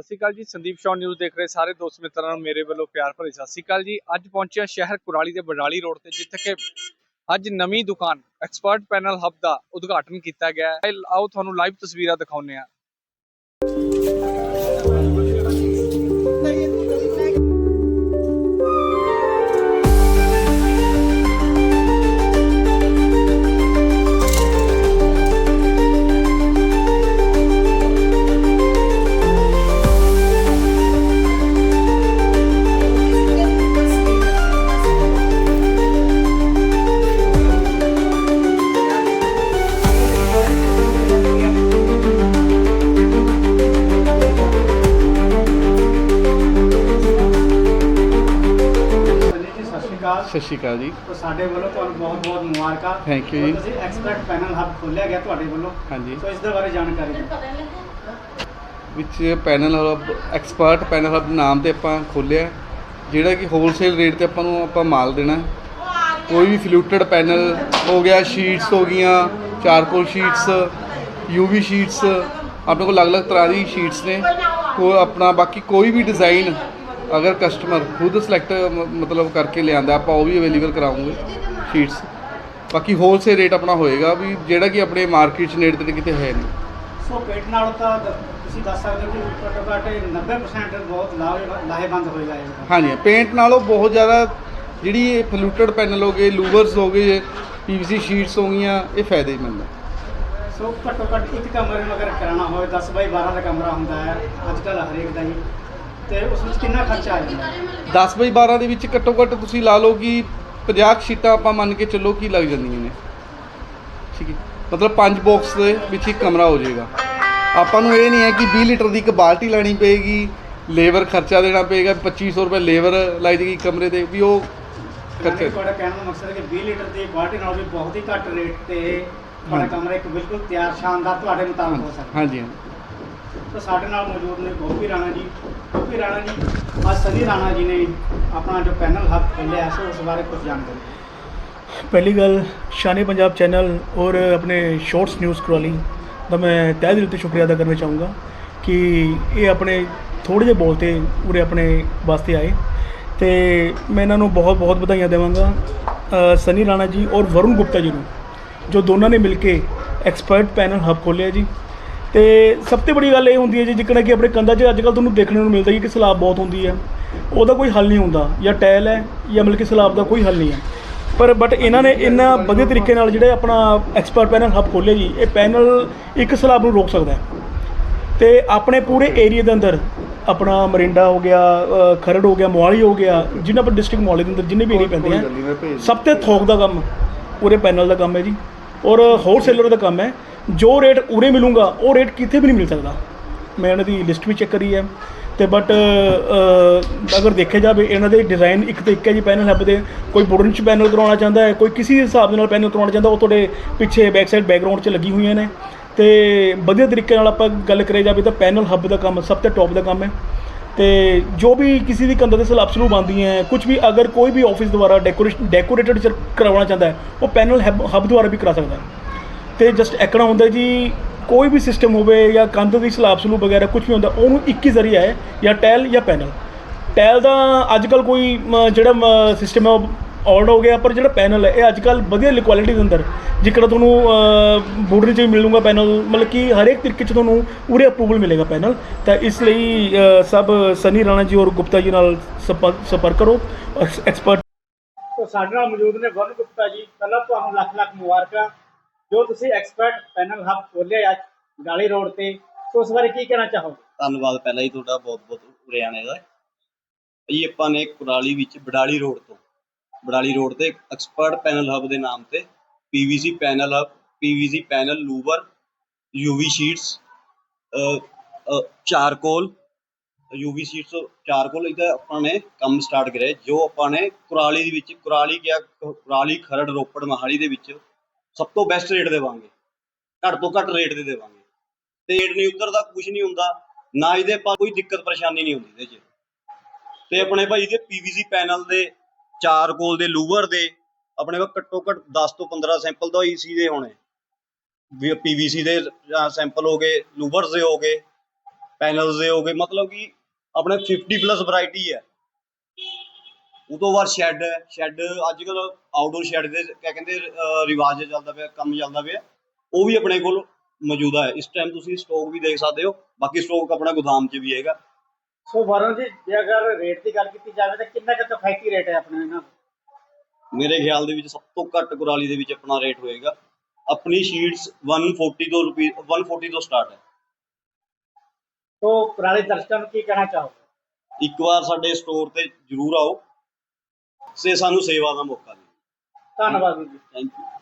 ਸਤਿ ਸ਼੍ਰੀ ਅਕਾਲ ਜੀ, ਸੰਦੀਪ ਸ਼ੌਨ ਨਿਊਜ਼ ਦੇਖ ਰਹੇ ਸਾਰੇ ਦੋਸਤ ਮਿੱਤਰਾਂ ਨੂੰ, ਮੇਰੇ ਵੱਲੋਂ ਪਿਆਰ ਭਰੀ ਸਤਿ ਸ਼੍ਰੀ ਅਕਾਲ ਜੀ। ਅੱਜ ਪਹੁੰਚਿਆ ਸ਼ਹਿਰ ਕੁਰਾਲੀ ਦੇ ਬਡਾਲੀ ਰੋਡ ਤੇ, ਜਿੱਥੇ ਕਿ ਅੱਜ ਨਵੀਂ ਦੁਕਾਨ, ਐਕਸਪਰਟ ਪੈਨਲ ਹੱਬ ਦਾ ਉਦਘਾਟਨ ਕੀਤਾ ਗਿਆ ਹੈ। ਆਓ, ਤੁਹਾਨੂੰ ਲਾਈਵ ਤਸਵੀਰਾਂ ਦਿਖਾਉਂਦੇ ਹਾਂ। ਸਤਿ ਸ਼੍ਰੀ ਅਕਾਲ ਜੀ। ਤੋ ਸਾਡੇ ਵੱਲੋਂ ਤੁਹਾਨੂੰ ਬਹੁਤ ਬਹੁਤ ਮੁਬਾਰਕਾਂ। Thank you। ਤੁਸੀਂ ਐਕਸਪਰਟ ਪੈਨਲ ਹੱਬ ਖੋਲਿਆ ਗਿਆ ਤੁਹਾਡੇ ਵੱਲੋਂ। ਹਾਂਜੀ। ਸੋ ਇਸ ਦੇ ਬਾਰੇ ਜਾਣਕਾਰੀ ਦਿਓ। ਵਿੱਚ panel hub expert panel hub ਨਾਮ ਤੇ ਆਪਾਂ ਖੋਲਿਆ। ਜਿਹੜਾ ਕਿ ਹੋਲਸੇਲ ਰੇਟ ਤੇ ਆਪਾਂ ਨੂੰ ਆਪਾਂ ਮਾਲ ਦੇਣਾ। ਹੈ। ਕੋਈ ਵੀ ਫਲੂਟਡ ਪੈਨਲ ਹੋ ਗਿਆ ਸ਼ੀਟਸ ਹੋ ਗਈਆਂ ਚਾਰਕੋਲ ਸ਼ੀਟਸ ਯੂਵੀ ਸ਼ੀਟਸ ਆਪਣੇ ਕੋਲ ਅਲੱਗ-ਅਲੱਗ ਤਰ੍ਹਾਂ ਦੀ ਸ਼ੀਟਸ ਨੇ। ਕੋ ਆਪਣਾ ਬਾਕੀ ਕੋਈ ਵੀ ਡਿਜ਼ਾਈਨ ਅਗਰ ਕਸਟਮਰ ਖੁਦ ਸਿਲੈਕਟ ਮਤਲਬ ਕਰਕੇ ਲਿਆਂਦਾ ਆਪਾਂ ਉਹ ਵੀ ਅਵੇਲੇਬਲ ਕਰਾਉਂਗੇ ਸ਼ੀਟਸ ਬਾਕੀ ਹੋਲਸੇਲ ਰੇਟ ਆਪਣਾ ਹੋਏਗਾ ਵੀ ਜਿਹੜਾ ਕਿ ਆਪਣੇ ਮਾਰਕੀਟ 'ਚ ਨੇੜੇ ਤੇ ਕਿਤੇ ਹੈ ਨਹੀਂ। ਸੋ ਪੇਟ ਨਾਲ ਤਾਂ ਤੁਸੀਂ ਦੱਸ ਸਕਦੇ ਹੋ ਕਿ ਘੱਟੋ ਘੱਟ ਇਹ 90% ਬਹੁਤ ਲਾਹੇ- ਲਾਹੇਵੰਦ ਹੋਏਗਾ ਹਾਂਜੀ ਪੇਂਟ ਨਾਲੋਂ ਬਹੁਤ ਜ਼ਿਆਦਾ ਜਿਹੜੀ ਇਹ ਫਲੂਟਡ ਪੈਨਲ ਹੋ ਗਏ ਲੂਵਰਸ ਹੋ ਗਏ ਪੀਵੀਸੀ ਸ਼ੀਟਸ ਹੋ ਗਈਆਂ ਇਹ ਫਾਇਦੇਮੰਦ ਹੈ ਸੋ ਘੱਟੋ ਘੱਟ ਇੱਕ ਕਮਰੇ ਨੂੰ ਅਗਰ ਕਰਾਉਣਾ ਹੋਵੇ 10 ਬਾਈ 12 ਦਾ ਕਮਰਾ ਹੁੰਦਾ ਹੈ ਅੱਜ ਕੱਲ ਹਰੇਕ ਦਾ ਹੀ। ਤੇ ਉਸ ਵਿੱਚ ਕਿੰਨਾ ਖਰਚਾ ਆ ਜਾਂਦਾ ਹੈ 10 ਬਾਈ 12 ਦੇ ਵਿੱਚ ਘੱਟੋ ਘੱਟ ਤੁਸੀਂ ਲਾ ਲਓ ਕਿ 50 ਕੁ ਸ਼ੀਟਾਂ ਆਪਾਂ ਮੰਨ ਕੇ ਚੱਲੋ ਕੀ ਲੱਗ ਜਾਂਦੀਆਂ ਨੇ। ਠੀਕ ਹੈ? ਮਤਲਬ ਪੰਜ ਬਾਕਸ ਦੇ ਵਿੱਚ ਇੱਕ ਕਮਰਾ ਹੋ ਜਾਏਗਾ। ਆਪਾਂ ਨੂੰ ਇਹ ਨਹੀਂ ਹੈ ਕਿ 20 ਲੀਟਰ ਦੀ ਇੱਕ ਬਾਲਟੀ ਲੈਣੀ ਪਏਗੀ ਲੇਬਰ ਖਰਚਾ ਦੇਣਾ ਪਏਗਾ 2500 ਰੁਪਏ ਲੇਬਰ ਲਾਈ ਜਾਏਗੀ ਕਮਰੇ ਦੇ ਵੀ ਉਹ ਖਰਚਾ ਤੁਹਾਡਾ ਕਹਿਣ ਦਾ ਮਕਸਦ ਹੈ ਕਿ 20 ਲੀਟਰ ਦੀ ਬਾਲਟੀ ਨਾਲ ਵੀ ਬਹੁਤ ਹੀ ਘੱਟ ਰੇਟ ਤੇ ਤੁਹਾਡਾ। ਕਮਰਾ ਇੱਕ ਬਿਲਕੁਲ ਤਿਆਰ ਸ਼ਾਨਦਾਰ ਤੁਹਾਡੇ ਮੁਤਾਬਕ ਹੋ ਸਕਦਾ। ਹਾਂਜੀ ਹਾਂਜੀ। ਤਾਂ ਸਾਡੇ ਨਾਲ ਮੌਜੂਦ ਨੇ ਗੋਪੀ ਰਾਣਾ ਜੀ। ਗੋਪੀ ਰਾਣਾ ਜੀ ਅੱਜ ਸਨੀ ਰਾਣਾ ਜੀ ਨੇ ਆਪਣਾ ਜੋ ਪੈਨਲ ਹੱਬ ਖੋਲ੍ਹਿਆ ਸੋ ਉਸ ਬਾਰੇ ਕੁਝ ਜਾਣਕਾਰੀ ਪਹਿਲੀ ਗੱਲ ਸ਼ਾਨੀ ਪੰਜਾਬ ਚੈਨਲ ਔਰ ਆਪਣੇ ਸ਼ਾਰਟਸ ਨਿਊਜ਼ ਕੁਰਾਲੀ ਦਾ ਮੈਂ ਤਹਿ ਦਿਲ ਤੋਂ ਸ਼ੁਕਰੀਆ ਅਦਾ ਕਰਨਾ ਚਾਹੂੰਗਾ ਕਿ ਇਹ ਆਪਣੇ ਥੋੜ੍ਹੇ ਜਿਹੇ ਬੋਲ ਤੇ ਪੂਰੇ ਆਪਣੇ ਵਾਸਤੇ ਆਏ। ਤੇ ਮੈਂ ਇਹਨਾਂ ਨੂੰ ਬਹੁਤ ਬਹੁਤ ਵਧਾਈਆਂ ਦੇਵਾਂਗਾ। ਅ, ਸਨੀ ਰਾਣਾ ਜੀ ਔਰ ਵਰੁਣ ਗੁਪਤਾ ਜੀ ਨੂੰ ਜੋ ਦੋਨਾਂ ਨੇ ਮਿਲ ਕੇ ਐਕਸਪਰਟ ਪੈਨਲ ਹੱਬ ਖੋਲ੍ਹਿਆ ਜੀ। ਤੇ ਸਭ ਤੋਂ ਬੜੀ ਗੱਲ ਇਹ ਹੁੰਦੀ ਹੈ ਜੀ ਜਿੱਕਣਾ ਕਿ ਆਪਣੇ ਕੰਧਾਂ 'ਚ ਅੱਜ ਕੱਲ੍ਹ ਤੁਹਾਨੂੰ ਦੇਖਣ ਨੂੰ ਮਿਲਦਾ ਕਿ ਸਲਾਬ ਬਹੁਤ ਹੁੰਦੀ ਹੈ। ਉਹਦਾ ਕੋਈ ਹੱਲ ਨਹੀਂ ਹੁੰਦਾ ਜਾਂ ਟਾਇਲ ਹੈ ਜਾਂ ਮਤਲਬ ਕਿ ਸਲਾਬ ਦਾ ਕੋਈ ਹੱਲ ਨਹੀਂ ਹੈ। ਪਰ ਬਟ ਇਹਨਾਂ ਨੇ ਇੰਨਾ ਵਧੀਆ ਤਰੀਕੇ ਨਾਲ ਜਿਹੜੇ ਆਪਣਾ ਐਕਸਪਰਟ ਪੈਨਲ ਹੱਬ ਖੋਲ੍ਹਿਆ ਜੀ ਇਹ ਪੈਨਲ ਇੱਕ ਸਲਾਬ ਨੂੰ ਰੋਕ ਸਕਦਾ ਹੈ। ਤੇ ਆਪਣੇ ਪੂਰੇ ਏਰੀਆ ਦੇ ਅੰਦਰ ਆਪਣਾ ਮਰਿੰਡਾ ਹੋ ਗਿਆ ਖਰੜ ਹੋ ਗਿਆ ਮੋਹਾਲੀ ਹੋ ਗਿਆ ਜਿਨ੍ਹਾਂ ਪਰ ਡਿਸਟ੍ਰਿਕਟ ਮੋਹਾਲੀ ਦੇ ਅੰਦਰ ਜਿੰਨੇ ਵੀ ਏਰੀਆ ਪੈਂਦੇ ਆ ਸਭ ਤੇ ਥੋਕ ਦਾ ਕੰਮ ਪੂਰੇ ਪੈਨਲ ਦਾ ਕੰਮ ਹੈ ਜੀ ਔਰ ਹੋਲਸੇਲਰ ਦਾ ਕੰਮ ਹੈ। ਜੋ ਰੇਟ ਉਰੇ ਮਿਲੂਗਾ, ਉਹ ਰੇਟ ਕਿਤੇ ਵੀ ਨਹੀਂ ਮਿਲ ਸਕਦਾ। ਮੈਂ ਇਹਨਾਂ ਦੀ ਲਿਸਟ ਵੀ ਚੈੱਕ ਕਰੀ ਹੈ। ਤੇ ਬਟ ਅਗਰ ਦੇਖਿਆ ਜਾਵੇ, ਇਹਨਾਂ ਦੇ ਡਿਜ਼ਾਈਨ ਇੱਕ ਤੇ ਇੱਕ ਹੈ ਜੀ ਪੈਨਲ ਹੱਬ ਦੇ। ਕੋਈ ਵੁਡਨ ਚ ਪੈਨਲ ਕਰਵਾਉਣਾ ਚਾਹੁੰਦਾ ਹੈ, ਕੋਈ ਕਿਸੇ ਹਿਸਾਬ ਦੇ ਨਾਲ ਪੈਨਲ ਕਰਵਾਉਣਾ ਚਾਹੁੰਦਾ, ਉਹ ਤੁਹਾਡੇ ਪਿੱਛੇ ਬੈਕ ਸਾਈਡ ਬੈਕਗ੍ਰਾਉਂਡ 'ਚ ਲੱਗੀ ਹੋਈਆਂ ਨੇ। ਤੇ ਵਧੀਆ ਤਰੀਕੇ ਨਾਲ ਆਪਾਂ ਗੱਲ ਕਰੇ ਜਾਵੇ ਤਾਂ ਪੈਨਲ ਹੱਬ ਦਾ ਕੰਮ ਸਭ ਤੋਂ ਟੌਪ ਦਾ ਕੰਮ ਹੈ। ਤੇ ਜੋ ਵੀ ਕਿਸੇ ਦੀ ਕੰਧਾਂ ਦੇ ਸਲਾਬ ਸਲੂਬ ਆਉਂਦੀ ਹੈ ਕੁਝ ਵੀ ਅਗਰ ਕੋਈ ਵੀ ਆਫਿਸ ਦੁਆਰਾ ਡੈਕੋਰੇਸ਼ਨ ਡੈਕੋਰੇਟਡ ਕਰਵਾਉਣਾ ਚਾਹੁੰਦਾ ਹੈ, ਉਹ ਪੈਨਲ ਹੱਬ ਦੁਆਰਾ ਵੀ ਕਰਾ ਸਕਦਾ ਹੈ। ਤੇ ਜਸਟ ਐਕੜਾ ਹੁੰਦਾ ਜੀ, ਕੋਈ ਵੀ ਸਿਸਟਮ ਹੋਵੇ ਜਾਂ ਕੰਧ ਦੀ ਸਲਾਬ ਸਲੂਬ ਵਗੈਰਾ ਕੁਝ ਵੀ ਹੁੰਦਾ, ਉਹਨੂੰ ਇੱਕ ਹੀ ਜ਼ਰੀਆ ਹੈ, ਜਾਂ ਟੈਲ ਜਾਂ ਪੈਨਲ। ਟੈਲ ਦਾ ਅੱਜ ਕੱਲ ਕੋਈ ਜਿਹੜਾ ਸਿਸਟਮ ਹੈ, ਉਹ ਆਲਡ ਹੋ ਗਿਆ, ਪਰ ਜਿਹੜਾ ਪੈਨਲ ਹੈ, ਇਹ ਅੱਜ ਕੱਲ ਵਧੀਆ ਕੁਆਲਿਟੀ ਦੇ ਅੰਦਰ ਜਿੱਕੜਾ ਤੁਹਾਨੂੰ ਬੋਰਡਰ 'ਚ ਵੀ ਮਿਲੂਗਾ ਪੈਨਲ, ਮਤਲਬ ਕਿ ਹਰੇਕ ਤਰੀਕੇ 'ਚ ਤੁਹਾਨੂੰ ਉਰੇ ਅਪਰੂਵਲ ਮਿਲੇਗਾ ਪੈਨਲ। ਤਾਂ ਇਸ ਲਈ ਸਭ ਸਨੀ ਰਾਣਾ ਜੀ ਔਰ ਗੁਪਤਾ ਜੀ ਨਾਲ ਸੰਪਰਕ ਸੰਪਰਕ ਕਰੋ ਐਕਸਪਰਟ ਸਾਡੇ ਨਾਲ ਮੌਜੂਦ ਨੇ ਵਰੁਣ ਗੁਪਤਾ ਜੀ, ਪਹਿਲਾਂ ਤੁਹਾਨੂੰ ਲੱਖ ਲੱਖ ਮੁਬਾਰਕਾਂ। ਜੋ ਤੁਸੀਂ ਐਕਸਪਰਟ ਪੈਨਲ ਹੱਬ ਖੋਲ੍ਹਿਆ ਅੱਜ ਗਾਲੀ ਰੋਡ ਤੇ ਸੋ ਉਸ ਬਾਰੇ ਕੀ ਕਹਿਣਾ ਚਾਹੋਗੇ? ਧੰਨਵਾਦ ਪਹਿਲਾਂ ਹੀ ਤੁਹਾਡਾ, ਬਹੁਤ ਬਹੁਤ ਉਰੇ ਆਣੇ ਦਾ। ਜੀ ਆਪਾਂ ਨੇ ਕੁਰਾਲੀ ਵਿੱਚ ਬਡਾਲੀ ਰੋਡ ਤੋਂ, ਬਡਾਲੀ ਰੋਡ ਤੇ ਐਕਸਪਰਟ ਪੈਨਲ ਹੱਬ ਦੇ ਨਾਮ ਤੇ PVC panel hub PVC panel louver, UV sheets charcoal UV sheets charcoal ਇਹਦਾ ਆਪਾਂ ਨੇ ਕੰਮ ਸਟਾਰਟ ਕਰਿਆ। ਜੋ ਆਪਾਂ ਨੇ ਕੁਰਾਲੀ ਦੇ ਵਿੱਚ, ਕੁਰਾਲੀ ਗਿਆ ਕੁਰਾਲੀ ਖਰੜ ਰੋਪੜ ਮਹਾਲੀ ਦੇ ਵਿੱਚ ਸਭ ਤੋਂ ਬੈਸਟ ਰੇਟ ਦੇਵਾਂਗੇ। ਘੱਟ ਤੋਂ ਘੱਟ ਰੇਟ ਦੇ ਦੇਵਾਂਗੇ। ਤੇ ਰੇਟ ਨਹੀਂ ਉਤਰਦਾ ਕੁਝ ਨਹੀਂ ਹੁੰਦਾ। ਨਾ ਇਹਦੇ ਪਾ ਕੋਈ ਦਿੱਕਤ ਪਰੇਸ਼ਾਨੀ ਨਹੀਂ ਹੁੰਦੀ ਇਹਦੇ 'ਚ। ਤੇ ਆਪਣੇ ਭਾਈ ਦੇ ਪੀਵੀਸੀ ਪੈਨਲ ਦੇ, ਚਾਰ ਕੋਲ ਦੇ ਲੂਵਰ ਦੇ, ਆਪਣੇ ਕੋਲ ਘੱਟੋ ਘੱਟ 10 ਤੋਂ 15 ਸੈਂਪਲ ਤਾਂ ਈਸੀ ਦੇ ਹੋਣੇ। ਵੀ ਪੀਵੀਸੀ ਦੇ ਸੈਂਪਲ ਹੋ ਗਏ, ਲੂਵਰਸ ਦੇ ਹੋ ਗਏ ਪੈਨਲਸ ਦੇ ਹੋ ਗਏ। ਮਤਲਬ ਕਿ ਆਪਣੇ 50 ਪਲੱਸ ਵੈਰਾਈਟੀ ਹੈ। ਉਹ ਤੋਂ ਬਾਅਦ ਸ਼ੈੱਡ ਹੈ ਸ਼ੈੱਡ ਅੱਜ ਕੱਲ ਆਊਟਡੋਰ ਸ਼ੈੱਡ ਦੇ ਕਿਆ ਕਹਿੰਦੇ ਅਹ, ਰਿਵਾਜ ਚੱਲਦਾ ਪਿਆ ਕੰਮ ਚੱਲਦਾ ਪਿਆ। ਉਹ ਵੀ ਆਪਣੇ ਕੋਲ ਮੌਜੂਦ ਹੈ। ਇਸ ਟਾਈਮ ਤੁਸੀਂ ਸਟਾਕ ਵੀ ਦੇਖ ਸਕਦੇ ਹੋ। ਬਾਕੀ ਸਟਾਕ ਆਪਣਾ ਗੋਦਾਮ 'ਚ ਵੀ ਹੈਗਾ। ਸੋ ਵਰੁਣ ਜੀ ਜੇ ਅਗਰ ਰੇਟ ਦੀ ਗੱਲ ਕੀਤੀ ਜਾਵੇ ਤਾਂ ਕਿੰਨਾ ਕੁ ਕਿਫਾਇਤੀ ਰੇਟ ਹੈ ਆਪਣੇ ਇਹਨਾਂ ਦਾ? ਮੇਰੇ ਖਿਆਲ ਦੇ ਵਿੱਚ ਸਭ ਤੋਂ ਘੱਟ ਕੁਰਾਲੀ ਦੇ ਵਿੱਚ ਆਪਣਾ ਰੇਟ ਹੋਏਗਾ। ਆਪਣੀ ਸ਼ੀਟਸ 140 ਤੋਂ ਰੁਪਏ 140 ਤੋਂ ਸਟਾਰਟ ਹੈ। ਸੋ ਪੁਰਾਣੇ ਦਰਸ਼ਕਾਂ ਨੂੰ ਕੀ ਕਹਿਣਾ ਚਾਹੋਗੇ? ਇੱਕ ਵਾਰ ਸਾਡੇ ਸਟੋਰ ਤੇ ਜਰੂਰ ਆਓ। ਸੇ ਸਾਨੂੰ ਸੇਵਾ ਦਾ ਮੌਕਾ ਦਿਓ। ਧੰਨਵਾਦ ਜੀ। Thank you